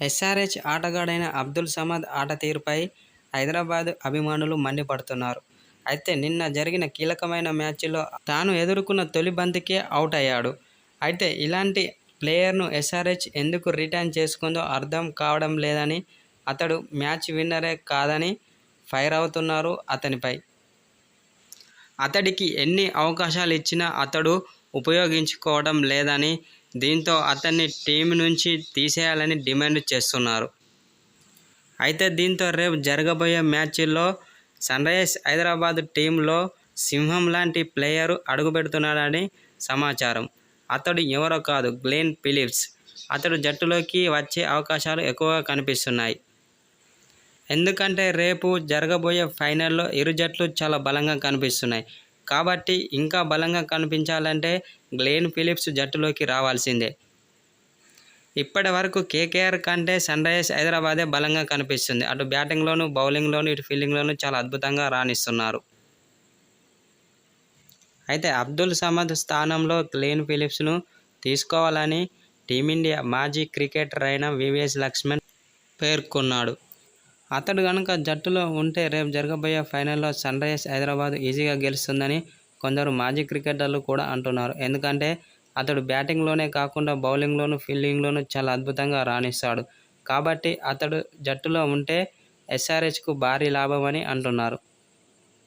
SRH ఆటగాడైన Abdul Samad ఆట తీరుపై హైదరాబాద్ అభిమానులు మండిపడుతున్నారు. అయితే నిన్న జరిగిన కీలకమైన మ్యాచ్లో తాను ఎదుర్కొన్న తొలి బంతికే అవుట్ అయ్యాడు. అయితే ఇలాంటి ప్లేయర్ను ఎస్ఆర్హెచ్ ఎందుకు రిటర్న్ చేసుకుందో అర్థం కావడం లేదని, అతడు మ్యాచ్ విన్నరే కాదని ఫైర్ అవుతున్నారు అతనిపై. అతడికి ఎన్ని అవకాశాలు ఇచ్చినా అతడు ఉపయోగించుకోవడం లేదని, దీంతో అతన్ని టీం నుంచి తీసేయాలని డిమాండ్ చేస్తున్నారు. అయితే దీంతో రేపు జరగబోయే మ్యాచ్లో సన్రైజర్స్ హైదరాబాద్ టీంలో సింహం లాంటి ప్లేయర్ అడుగుపెడుతున్నాడని సమాచారం. అతడు ఎవరో కాదు గ్లెన్ ఫిలిప్స్. అతడు జట్టులోకి వచ్చే అవకాశాలు ఎక్కువగా కనిపిస్తున్నాయి. ఎందుకంటే రేపు జరగబోయే ఫైనల్లో ఇరు జట్లు చాలా బలంగా కనిపిస్తున్నాయి. కాబట్టి ఇంకా బలంగా కనిపించాలంటే గ్లేన్ ఫిలిప్స్ జట్టులోకి రావాల్సిందే. ఇప్పటి వరకు కేకేఆర్ కంటే సన్రైజర్స్ హైదరాబాదే బలంగా కనిపిస్తుంది. అటు బ్యాటింగ్లోనూ, బౌలింగ్లోనూ, ఇటు ఫీల్డింగ్లోనూ చాలా అద్భుతంగా రాణిస్తున్నారు. అయితే అబ్దుల్ సమద్ స్థానంలో క్లీన్ ఫిలిప్స్ను తీసుకోవాలని టీమిండియా మాజీ క్రికెటర్ అయిన వివిఎస్ లక్ష్మణ్ పేర్కొన్నాడు. అతడు కనుక జట్టులో ఉంటే రేపు జరగబోయే ఫైనల్లో సన్రైజర్స్ హైదరాబాద్ ఈజీగా గెలుస్తుందని కొందరు మాజీ క్రికెటర్లు కూడా అంటున్నారు. ఎందుకంటే అతడు బ్యాటింగ్లోనే కాకుండా బౌలింగ్లోనూ, ఫీల్డింగ్లోనూ చాలా అద్భుతంగా రాణిస్తాడు. కాబట్టి అతడు జట్టులో ఉంటే ఎస్ఆర్హెచ్కు భారీ లాభమని అంటున్నారు.